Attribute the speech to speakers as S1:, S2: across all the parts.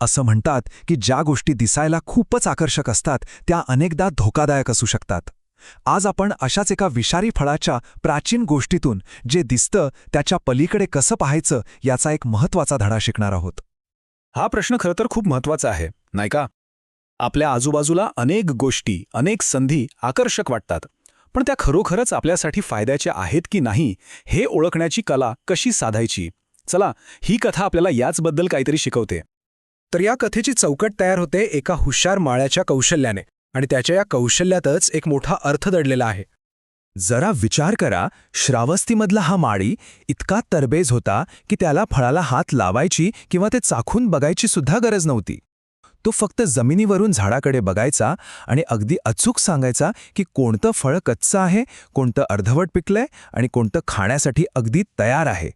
S1: असं म्हणतात की ज्या गोष्टी दिसायला खूपच आकर्षक असतात त्या अनेकदा धोकादायक असू शकतात. आज आपण अशाच एका विषारी फळाच्या प्राचीन गोष्टीतून जे दिसतं त्याच्या पलीकडे कसं पाहायचं याचा एक महत्त्वाचा धडा शिकणार आहोत.
S2: हा प्रश्न खरं तर खूप महत्त्वाचा आहे नाही का? आपल्या आजूबाजूला अनेक गोष्टी अनेक संधी आकर्षक वाटतात पण त्या खरोखरच आपल्यासाठी फायद्याच्या आहेत की नाही हे ओळखण्याची कला कशी साधायची? चला ही कथा आपल्याला याचबद्दल काहीतरी शिकवते.
S3: तर या कथेची चौकट तयार होते एका हुशार माळ्याच्या कौशल्याने आणि त्याच्या या कौशल्यातच एक मोठा अर्थ दडलेला आहे.
S1: जरा विचार करा श्रावस्तीमधला हा माळी इतका तरबेज होता की त्याला फळाला हात लावायची किंवा ते चाखून बघायची सुद्धा गरज नव्हती. तो फक्त जमिनीवरून झाडाकडे बघायचा आणि अगदी अचूक सांगायचा की कोणतं फळ कच्चं आहे कोणतं अर्धवट पिकलंय आणि कोणतं खाण्यासाठी अगदी तयार आहे.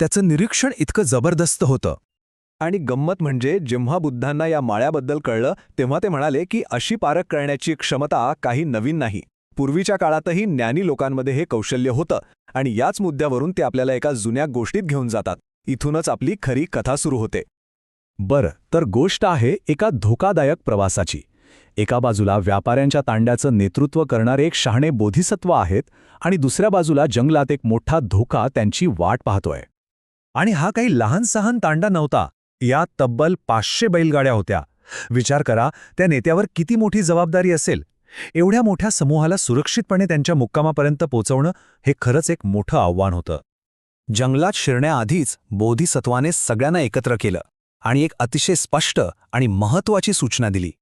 S1: त्याचं निरीक्षण इतकं जबरदस्त होतं.
S4: आणि गंमत म्हणजे जेव्हा बुद्धांना या माळ्याबद्दल कळलं तेव्हा ते म्हणाले की अशी पारख करण्याची क्षमता काही नवीन नाही. पूर्वीच्या काळातही ज्ञानी लोकांमध्ये हे कौशल्य होतं आणि याच मुद्द्यावरून ते आपल्याला एका जुन्या गोष्टीत घेऊन जातात. इथूनच आपली खरी कथा सुरू होते. बरं तर गोष्ट आहे एका धोकादायक प्रवासाची. एका बाजूला व्यापाऱ्यांच्या तांड्याचं नेतृत्व करणारे एक शहाणे बोधिसत्व आहेत आणि दुसऱ्या बाजूला जंगलात एक मोठा धोका त्यांची वाट पाहतोय.
S1: आणि हा काही लहान सहान तांडा नव्हता. यात तब्बल पाचशे बैलगाड्या होत्या. विचार करा त्या नेत्यावर किती मोठी जबाबदारी असेल? एवढ्या मोठ्या समूहाला सुरक्षितपणे त्यांच्या मुक्कामापर्यंत पोचवणं हे खरंच एक मोठं आव्हान होतं.
S4: जंगलात शिरण्याआधीच बोधिसत्वाने सगळ्यांना एकत्र केलं आणि एक अतिशय स्पष्ट आणि महत्त्वाची सूचना दिली.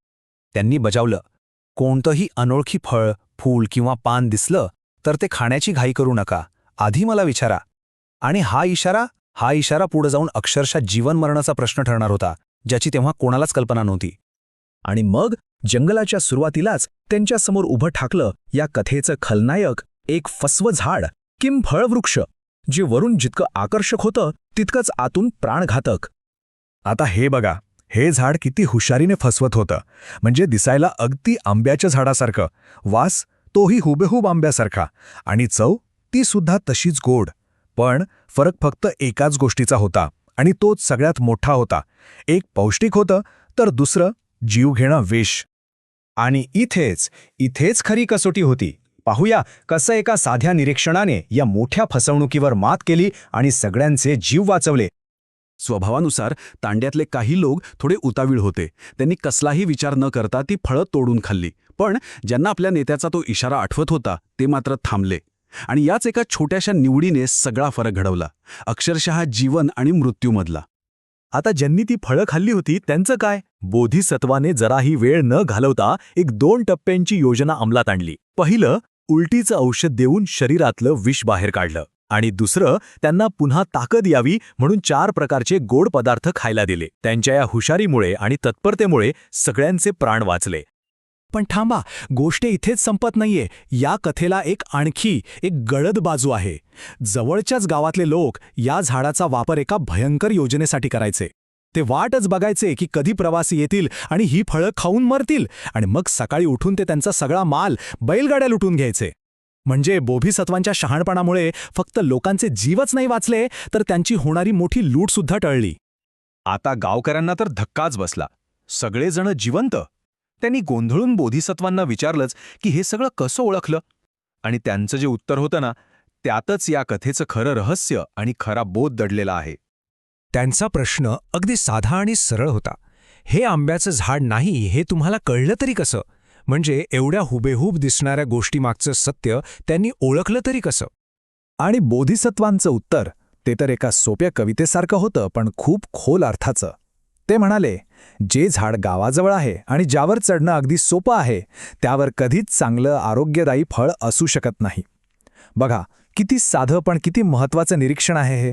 S4: त्यांनी बजावलं कोणतंही अनोळखी फळ फूल किंवा पान दिसलं तर ते खाण्याची घाई करू नका. आधी मला विचारा. आणि हा इशारा हा इशारा पुढे जाऊन अक्षरशः जीवन मरणाचा प्रश्न ठरणार होता ज्याची तेव्हा कोणालाच कल्पना नव्हती.
S3: आणि मग जंगलाच्या सुरुवातीलाच त्यांच्यासमोर उभं ठाकलं या कथेचं खलनायक एक फस्व झाड किम फळवृक्ष जे वरून जितकं आकर्षक होतं तितकंच आतून प्राणघातक.
S1: आता हे बघा हे झाड किती हुशारीने फसवत होतं. म्हणजे दिसायला अगदी आंब्याच्या झाडासारखं. वास तोही हुबेहूब आंब्यासारखा. आणि चव ती सुद्धा तशीच गोड. पण फरक फक्त एकाच गोष्टीचा होता आणि तोच सगळ्यात मोठा होता. एक पौष्टिक होतं तर दुसरं जीव घेणं वेश.
S3: आणि इथेच इथेच खरी कसोटी होती. पाहूया कसं एका साध्या निरीक्षणाने या मोठ्या फसवणुकीवर मात केली आणि सगळ्यांचे जीव वाचवले.
S2: स्वभावानुसार तांड्यातले काही लोक थोडे उतावीळ होते. त्यांनी कसलाही विचार न करता ती फळं तोडून खाल्ली. पण ज्यांना आपल्या नेत्याचा तो इशारा आठवत होता ते मात्र थांबले. आणि याच एका छोट्याशा निवडीने सगळा फरक घडवला. अक्षरशः जीवन आणि मृत्यूमधला
S4: आता ज्यांनी ती फळं खाल्ली होती त्यांचं काय? बोधिसत्वाने जराही वेळ न घालवता एक दोन टप्प्यांची योजना अंमलात आणली. पहिलं उलटीचं औषध देऊन शरीरातलं विष बाहेर काढलं. आणि दुसरं त्यांना पुन्हा ताकद यावी म्हणून चार प्रकारचे गोड पदार्थ खायला दिले. त्यांच्या या हुशारीमुळे आणि तत्परतेमुळे सगळ्यांचे प्राण वाचले.
S3: पण थांबा गोष्ट इथेच संपत नाहीये. या कथेला एक आणखी एक गळद बाजू आहे. जवळच्याच गावातले लोक या झाडाचा वापर एका भयंकर योजनेसाठी करायचे. ते वाटच बघायचे की कधी प्रवासी येतील आणि ही फळं खाऊन मरतील आणि मग सकाळी उठून ते त्यांचा सगळा माल बैलगाड्या लुटून घ्यायचे. म्हणजे बोभिसत्वांच्या शहाणपणामुळे फक्त लोकांचे जीवच नाही वाचले तर त्यांची होणारी मोठी लूटसुद्धा टळली.
S4: आता गावकऱ्यांना तर धक्काच बसला. सगळेजण जिवंत. त्यांनी गोंधळून बोधिसत्वांना विचारलंच की हे सगळं कसं ओळखलं? आणि त्यांचं जे उत्तर होतं ना त्यातच या कथेचं खरं रहस्य आणि खरा बोध दडलेला आहे.
S3: त्यांचा प्रश्न अगदी साधा आणि सरळ होता. हे आंब्याचं झाड नाही हे तुम्हाला कळलं तरी कसं? म्हणजे एवढ्या हुबेहूब दिसणाऱ्या गोष्टीमागचं सत्य त्यांनी ओळखलं तरी कसं?
S1: आणि बोधिसत्वांचं उत्तर ते तर एका सोप्या कवितेसारखं होतं पण खूप खोल अर्थाचं. ते म्हणाले जे झाड गावाजवळ आहे आणि ज्यावर चढणं अगदी सोपं आहे त्यावर कधीच चांगलं आरोग्यदायी फळ असू शकत नाही. बघा किती साधं पण किती महत्वाचं निरीक्षण आहे हे.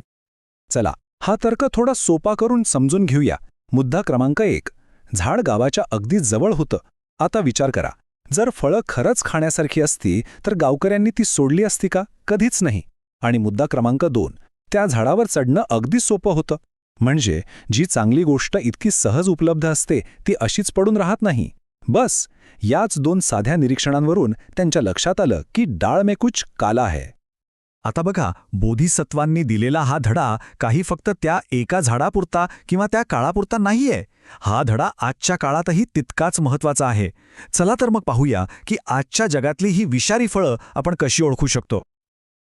S2: चला हा तर्क थोडा सोपा करून समजून घेऊया. मुद्दा क्रमांक एक. झाड गावाच्या अगदी जवळ होतं. आता विचार करा. जर फळं खरंच खाण्यासारखी असती तर गावकऱ्यांनी ती सोडली असती का? कधीच नाही. आणि मुद्दा क्रमांक दोन. त्या झाडावर चढणं अगदी सोपं होतं. म्हणजे जी चांगली गोष्ट इतकी सहज उपलब्ध असते ती अशीच पडून राहत नाही. बस याच दोन साध्या निरीक्षणांवरून त्यांच्या लक्षात आलं की डाळ में कुछ काला है
S3: आता बघा बोधिसत्वांनी दिलेला हा धडा काही फक्त त्या एका झाडापुरता किंवा त्या काळापुरता नाहीये. हा धडा आजच्या काळातही तितकाच महत्त्वाचा आहे. चला तर मग पाहूया की आजच्या जगातली ही विषारी फळं आपण कशी ओळखू शकतो.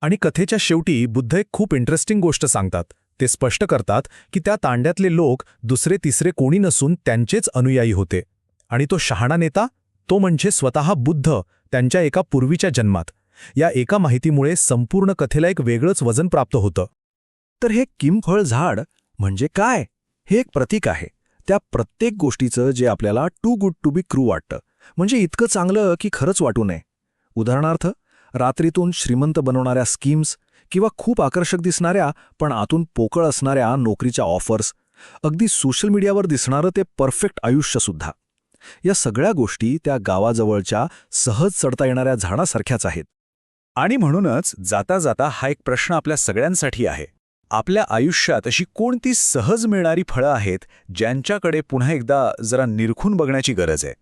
S3: आणि कथेच्या शेवटी बुद्ध एक खूप इंटरेस्टिंग गोष्ट सांगतात. ते स्पष्ट करतात की त्या तांड्यातले लोक दुसरे तिसरे कोणी नसून त्यांचेच अनुयायी होते. आणि तो शहाणा नेता तो म्हणजे स्वतः बुद्ध त्यांच्या एका पूर्वीच्या जन्मात. या एका माहितीमुळे संपूर्ण कथेला एक वेगळंच वजन प्राप्त होतं.
S2: तर हे किमफळ झाड म्हणजे काय? हे एक प्रतीक आहे. त्या प्रत्येक गोष्टीचं जे आपल्याला too good to be true वाटतं म्हणजे इतकं चांगलं की खरंच वाटू नये. उदाहरणार्थ रात्रीतून श्रीमंत बनवणाऱ्या स्कीम्स किंवा खूप आकर्षक दिसणाऱ्या पण आतून पोकळ असणाऱ्या नोकरीच्या ऑफर्स अगदी सोशल मीडियावर दिसणारं ते परफेक्ट आयुष्यसुद्धा या सगळ्या गोष्टी त्या गावाजवळच्या सहज चढता येणाऱ्या झाडासारख्याच आहेत. आणि म्हणूनच जाता जाता हा एक प्रश्न आपल्या सगळ्यांसाठी आहे. आपल्या आयुष्यात अशी कोणती सहज मिळणारी फळं आहेत ज्यांच्याकडे पुन्हा एकदा जरा निरखून बघण्याची गरज आहे?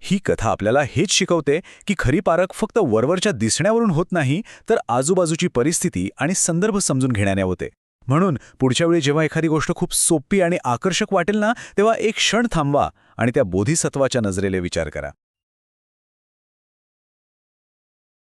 S2: ही कथा आपल्याला हेच शिकवते की खरी पारख फक्त वरवरच्या दिसण्यावरून होत नाही तर आजूबाजूची परिस्थिती आणि संदर्भ समजून घेण्याने होते. म्हणून पुढच्या वेळी जेव्हा एखादी गोष्ट खूप सोपी आणि आकर्षक वाटेल ना तेव्हा एक क्षण थांबवा आणि त्या बोधिसत्वाच्या नजरेले विचार करा.